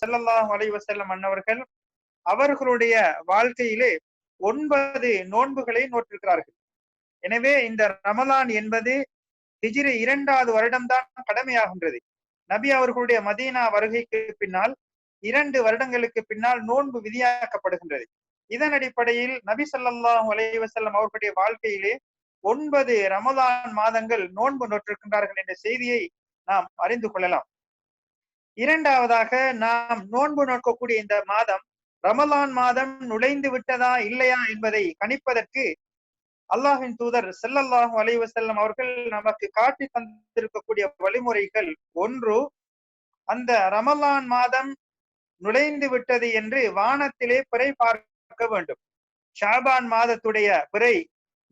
ஸல்லல்லாஹு அலைஹி அன்னவர்கள் அவர்களுடைய வாழ்க்கையிலே ஒன்பது நோன்புகளை நோற்றிருக்கிறார்கள். எனவே இந்த ரமலான் என்பது ஹிஜிரி இரண்டாவது வருடம்தான் கடமையாகின்றது. நபி அவர்களுடைய மதீனா வருகைக்கு பின்னால் இரண்டு வருடங்களுக்கு பின்னால் நோன்பு விதியாக்கப்படுகின்றது. இதன் அடிப்படையில் நபி ஸல்லல்லாஹு அலைவசல்லம் அவர்களுடைய வாழ்க்கையிலே ஒன்பது ரமதான் மாதங்கள் நோன்பு நோற்றிருக்கின்றார்கள் என்ற செய்தியை நாம் அறிந்து கொள்ளலாம். இரண்டாவதாக நாம் நோன்பு நோக்கக்கூடிய இந்த மாதம் ரமலான் மாதம் நுழைந்து விட்டதா இல்லையா என்பதை கணிப்பதற்கு அல்லாஹின் தூதர் செல்லல்லாஹு அலைவசல்லம் அவர்கள் நமக்கு காட்டி தந்திருக்கக்கூடிய வழிமுறைகள் ஒன்று அந்த ரமலான் மாதம் நுழைந்து விட்டது என்று வானத்திலே பிறை பார்க்க வேண்டும். ஷாபான் மாதத்துடைய பிறை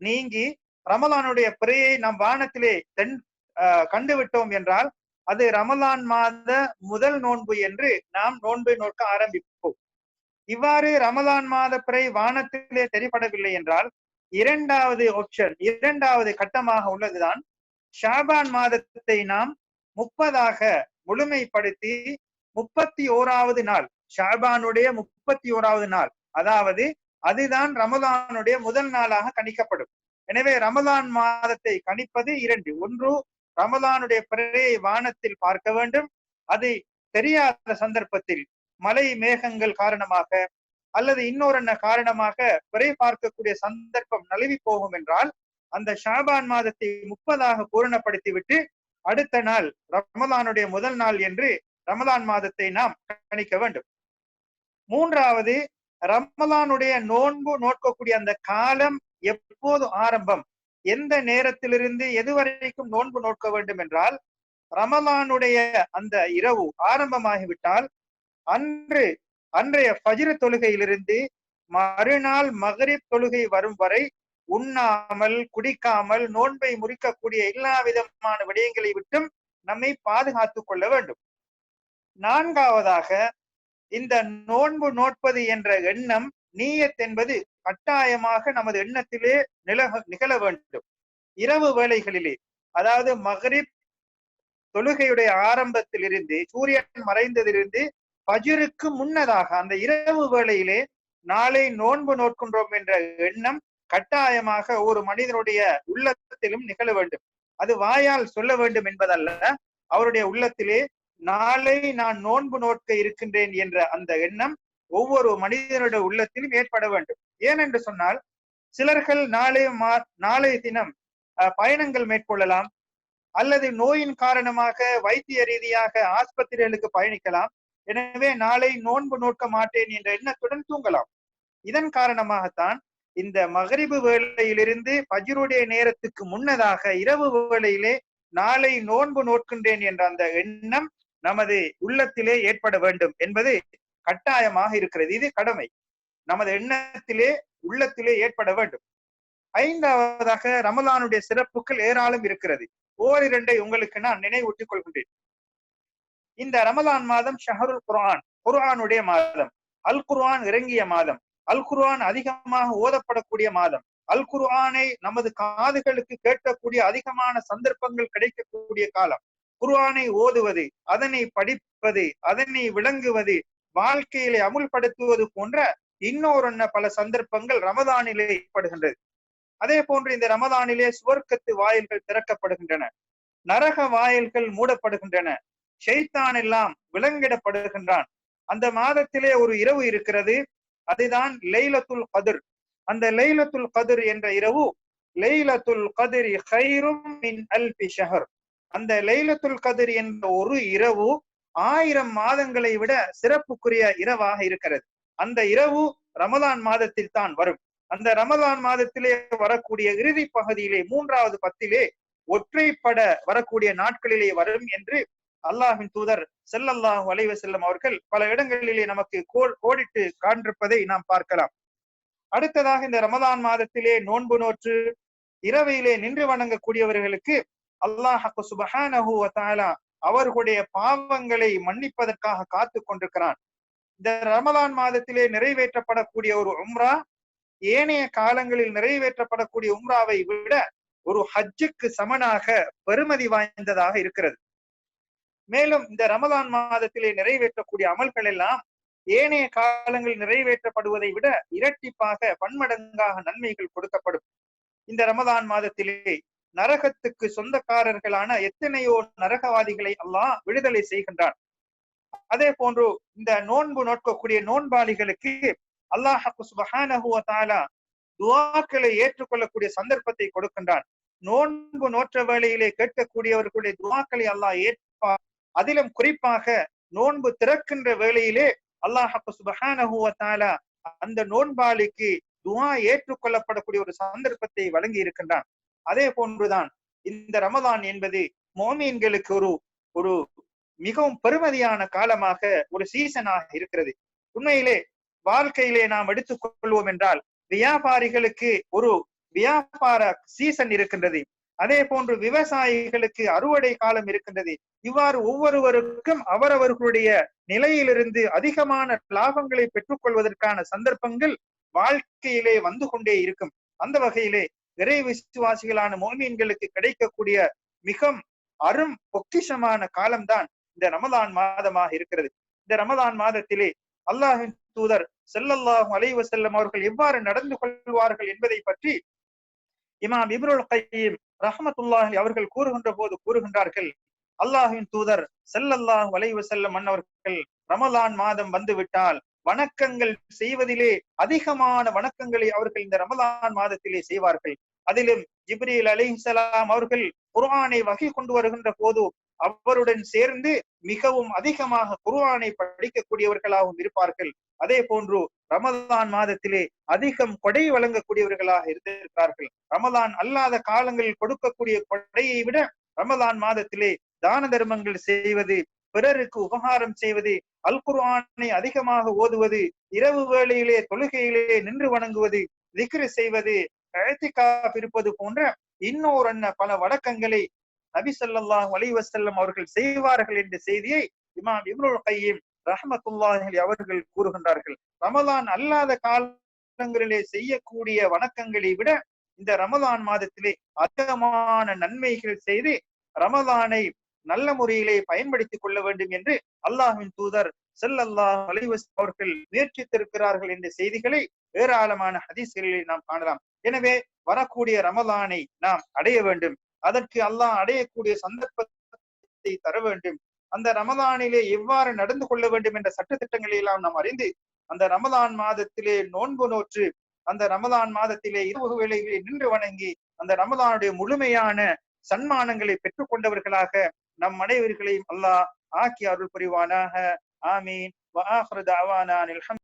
நீங்கி ரமலானுடைய பிறையை நாம் வானத்திலே தென் ஆஹ் கண்டுவிட்டோம் என்றால் அது ரமலான் மாத முதல் நோன்பு என்று நாம் நோன்பை நோக்க ஆரம்பிப்போம். இவ்வாறு ரமலான் மாத பிறை வானத்திலே தெரிபடவில்லை என்றால் இரண்டாவது ஆப்ஷன் இரண்டாவது கட்டமாக உள்ளதுதான் ஷாபான் மாதத்தை நாம் முப்பதாக முழுமைப்படுத்தி முப்பத்தி ஓராவது நாள் ஷாபானுடைய முப்பத்தி ஓராவது நாள் அதாவது அதுதான் ரமலானுடைய முதல் நாளாக கணிக்கப்படும். எனவே ரமலான் மாதத்தை கணிப்பது இரண்டு ஒன்று ரமலானுடைய பிறையை வானத்தில் பார்க்க வேண்டும். அது தெரியாத சந்தர்ப்பத்தில் மலை மேகங்கள் காரணமாக அல்லது இன்னொரு காரணமாக பிறை பார்க்கக்கூடிய சந்தர்ப்பம் நழுவி போகும் என்றால் அந்த ஷாபான் மாதத்தை முப்பதாக பூரணப்படுத்தி விட்டு அடுத்த நாள் ரமலானுடைய முதல் நாள் என்று ரமலான் மாதத்தை நாம் கணிக்க வேண்டும். மூன்றாவது ரமலானுடைய நோன்பு நோக்கக்கூடிய அந்த காலம் எப்போது ஆரம்பம்? எந்த நேரத்திலிருந்து எதுவரைக்கும் நோன்பு நோக்க வேண்டும் என்றால் ரமலானுடைய அந்த இரவு ஆரம்பமாகிவிட்டால் அன்று அன்றைய ஃபஜ்ர் தொழுகையிலிருந்து மறுநாள் மகரிப் தொழுகை வரும் வரை உண்ணாமல் குடிக்காமல் நோன்பை முறிக்கக்கூடிய எல்லா விதமான விடயங்களை விட்டும் நம்மை பாதுகாத்துக் கொள்ள வேண்டும். நான்காவதாக இந்த நோன்பு நோட்பது என்ற எண்ணம் நீயத் என்பது கட்டாயமாக நமது எண்ணத்திலே நிலக நிகழ வேண்டும். இரவு வேளைகளிலே அதாவது மகரிப் தொழுகையுடைய ஆரம்பத்திலிருந்து சூரியன் மறைந்ததிலிருந்து பஜிருக்கு முன்னதாக அந்த இரவு வேளையிலே நாளை நோன்பு நோக்கின்றோம் என்ற எண்ணம் கட்டாயமாக ஒரு மனிதனுடைய உள்ளத்திலும் நிகழ வேண்டும். அது வாயால் சொல்ல வேண்டும் என்பதல்ல அவருடைய உள்ளத்திலே நாளை நான் நோன்பு நோக்க இருக்கின்றேன் என்ற அந்த எண்ணம் ஒவ்வொரு மனிதனுடைய உள்ளத்திலும் ஏற்பட வேண்டும். ஏனென்று சொன்னால் சிலர்கள் நாளை மா நாளைய தினம் பயணங்கள் மேற்கொள்ளலாம். அல்லது நோயின் காரணமாக வைத்திய ரீதியாக ஆஸ்பத்திரிகளுக்கு பயணிக்கலாம். எனவே நாளை நோன்பு நோக்க மாட்டேன் என்ற எண்ணத்துடன் தூங்கலாம். இதன் காரணமாகத்தான் இந்த மகரிபு வேளையிலிருந்து பஜிருடைய நேரத்துக்கு முன்னதாக இரவு வேளையிலே நாளை நோன்பு நோக்கின்றேன் என்ற அந்த எண்ணம் நமது உள்ளத்திலே ஏற்பட வேண்டும் என்பது கட்டாயமாக இருக்கிறது. இது கடமை. நமது எண்ணத்திலே உள்ளத்திலே ஏற்பட வேண்டும். ஐந்தாவதாக ரமலானுடைய சிறப்புகள் ஏராளம் இருக்கிறது. ஓரிரண்டை உங்களுக்கு நான் நினைவூட்டிக் கொள்கின்றேன். இந்த ரமலான் மாதம் ஷஹருல் குர்ஆன் குர்ஆனுடைய மாதம். அல் குர்ஆன் இறங்கிய மாதம். அல் குர்ஆன் அதிகமாக ஓதப்படக்கூடிய மாதம். அல் குர்ஆனை நமது காதுகளுக்கு கேட்கக்கூடிய அதிகமான சந்தர்ப்பங்கள் கிடைக்கக்கூடிய காலம். குர்ஆனை ஓதுவது அதனை படிப்பது அதனை விளங்குவது வாழ்க்கையிலே அமுல்படுத்துவது போன்ற இன்னொரு பல சந்தர்ப்பங்கள் ரமதானிலே ஏற்படுகின்றது. அதே போன்று இந்த ரமதானிலே சுவர்க்கத்து வாயில்கள் திறக்கப்படுகின்றன. நரக வாயில்கள் மூடப்படுகின்றன. ஷெய்தான் எல்லாம் விலங்கிடப்படுகின்றான். அந்த மாதத்திலே ஒரு இரவு இருக்கிறது. அதுதான் லைலத்துல் கதிர். அந்த லைலத்துல் கதிர் என்ற இரவு லைலத்துல் கதிர் ஹைரும் மின் அல்பி ஷஹர். அந்த லைலத்துல் கதிர் என்ற ஒரு இரவு ஆயிரம் மாதங்களை விட சிறப்புக்குரிய இரவாக இருக்கிறது. அந்த இரவு ரமதான் மாதத்தில் தான் வரும். அந்த ரமதான் மாதத்திலே வரக்கூடிய இறுதி பகுதியிலே மூன்றாவது பத்திலே ஒற்றைப்பட வரக்கூடிய நாட்களிலே வரும் என்று அல்லாஹின் தூதர் செல்லல்லாஹு அலைவ செல்லும் அவர்கள் பல இடங்களிலே நமக்கு கோடிட்டு காண்பிருப்பதை நாம் பார்க்கலாம். அடுத்ததாக இந்த ரமதான் மாதத்திலே நோன்பு நோற்று இரவையிலே நின்று வணங்கக்கூடியவர்களுக்கு அல்லாஹ் சுபஹானஹு அவர்களுடைய பாவங்களை மன்னிப்பதற்காக காத்து கொண்டிருக்கிறான். இந்த ரமலான் மாதத்திலே நிறைவேற்றப்படக்கூடிய ஒரு உம்ரா ஏனைய காலங்களில் நிறைவேற்றப்படக்கூடிய உம்ராவை விட ஒரு ஹஜ்ஜுக்கு சமனாக பெருமதி வாய்ந்ததாக இருக்கிறது. மேலும் இந்த ரமதான் மாதத்திலே நிறைவேற்றக்கூடிய அமல்கள் எல்லாம் ஏனைய காலங்களில் நிறைவேற்றப்படுவதை விட இரட்டிப்பாக பன்மடங்காக நன்மைகள் கொடுக்கப்படும். இந்த ரமதான் மாதத்திலே நரகத்துக்கு சொந்தக்காரர்களான எத்தனையோ நரகவாதிகளை அல்லாஹ் விடுதலை செய்கின்றான். அதே போன்று இந்த நோன்பு நோக்கக்கூடிய நோன்பாளிகளுக்கு அல்லாஹ் சுபஹானஹு வ ஏற்றுக்கொள்ளக்கூடிய சந்தர்ப்பத்தை கொடுக்கின்றான். நோன்பு நோற்ற வேளையிலே கேட்கக்கூடியவர்களுடைய துவாக்களை அல்லாஹ் ஏற்பா அதிலும் குறிப்பாக நோன்பு திறக்கின்ற வேளையிலே அல்லாஹ் சுபஹானஹு அந்த நோன்பாளிக்கு துவா ஏற்றுக்கொள்ளப்படக்கூடிய ஒரு சந்தர்ப்பத்தை வழங்கி இருக்கின்றான் அதே போன்றுதான் இந்த ரமதான் என்பது மோமீன்களுக்கு ஒரு ஒரு மிகவும் பெருமதியான காலமாக ஒரு சீசனாக இருக்கிறது. உண்மையிலே வாழ்க்கையிலே நாம் எடுத்துக் கொள்வோம் என்றால் வியாபாரிகளுக்கு ஒரு வியாபார சீசன் இருக்கின்றது. அதே போன்று விவசாயிகளுக்கு அறுவடை காலம் இருக்கின்றது. இவ்வாறு ஒவ்வொருவருக்கும் அவரவர்களுடைய நிலையிலிருந்து அதிகமான லாபங்களை பெற்றுக்கொள்வதற்கான சந்தர்ப்பங்கள் வாழ்க்கையிலே வந்து கொண்டே இருக்கும். அந்த வகையிலே இறை விசுவாசிகளான மோமீன்களுக்கு கிடைக்கக்கூடிய மிக அரும் பொக்கிஷமான காலம்தான் இந்த ரமதான் மாதமாக இருக்கிறது. இந்த ரமதான் மாதத்திலே அல்லாஹின் தூதர் செல்லல்லாஹு அலைவ செல்லம் அவர்கள் எவ்வாறு நடந்து கொள்வார்கள் என்பதை பற்றி இமாம் இப்ருல் கையீம் ரஹமத்துல்லாஹி அவர்கள் கூறுகின்ற போது கூறுகின்றார்கள். அல்லாஹின் தூதர் செல்லல்லாஹு அலைவ செல்லம் அன்னவர்கள் ரமலான் மாதம் வந்துவிட்டால் வணக்கங்கள் செய்வதிலே அதிகமான வணக்கங்களை அவர்கள் இந்த ரமலான் மாதத்திலே செய்வார்கள். அதிலும் ஜிப்ரீல் அலிசலாம் அவர்கள் குர்ஆனை வகை கொண்டு வருகின்ற போது அவருடன் சேர்ந்து மிகவும் அதிகமாக குர்ஆனை படிக்கக்கூடியவர்களாகவும் இருப்பார்கள். அதே போன்று ரமதான் மாதத்திலே அதிகம் கொடை வழங்கக்கூடியவர்களாக இருந்திருக்கிறார்கள். ரமதான் அல்லாத காலங்களில் கொடுக்கக்கூடிய கொடையை விட ரமதான் மாதத்திலே தான தர்மங்கள் செய்வது பிறருக்கு உபகாரம் செய்வது அல் குர்ஆனை அதிகமாக ஓதுவது இரவு வேளையிலே தொழுகையிலே நின்று வணங்குவது திக்ரு செய்வது இழ்த்திகாஃப் இருப்பது போன்ற இன்னொரு என்ன பல வழக்கங்களை நபி சொல்லாஹ் அலிவசல்லம் அவர்கள் செய்வார்கள் என்ற செய்தியை இமாம் இப்னுல் கையீம் ரஹமத்துல்லாஹி அவர்கள் கூறுகின்றார்கள். ரமலான் அல்லாத காலங்களிலே செய்யக்கூடிய வணக்கங்களை விட இந்த ரமலான் மாதத்திலே அதிகமான நன்மைகள் செய்து ரமலானை நல்ல முறையிலே பயன்படுத்திக் கொள்ள வேண்டும் என்று அல்லாஹின் தூதர் ஸல்லல்லாஹு அலைவஸ் அவர்கள் முயற்சித்திருக்கிறார்கள் என்ற செய்திகளை ஏராளமான ஹதீஸ்களில் நாம் காணலாம். எனவே வரக்கூடிய ரமலானை நாம் அடைய வேண்டும். அதற்கு அல்லாஹ் அடையக்கூடிய சந்தர்ப்பத்தை தர வேண்டும். அந்த ரமலானிலே எவ்வாறு நடந்து கொள்ள வேண்டும் என்ற சட்டத்திட்டங்களை எல்லாம் நாம் அறிந்து அந்த ரமலான் மாதத்திலே நோன்பு நோற்று அந்த ரமலான் மாதத்திலே இரவு வேளைகளிலே நின்று வணங்கி அந்த ரமலானுடைய முழுமையான சன்மானங்களை பெற்றுக் கொண்டவர்களாக நம் அனைவர்களையும் அல்லாஹ் ஆக்கி அருள் புரிவானாக ஆமீன்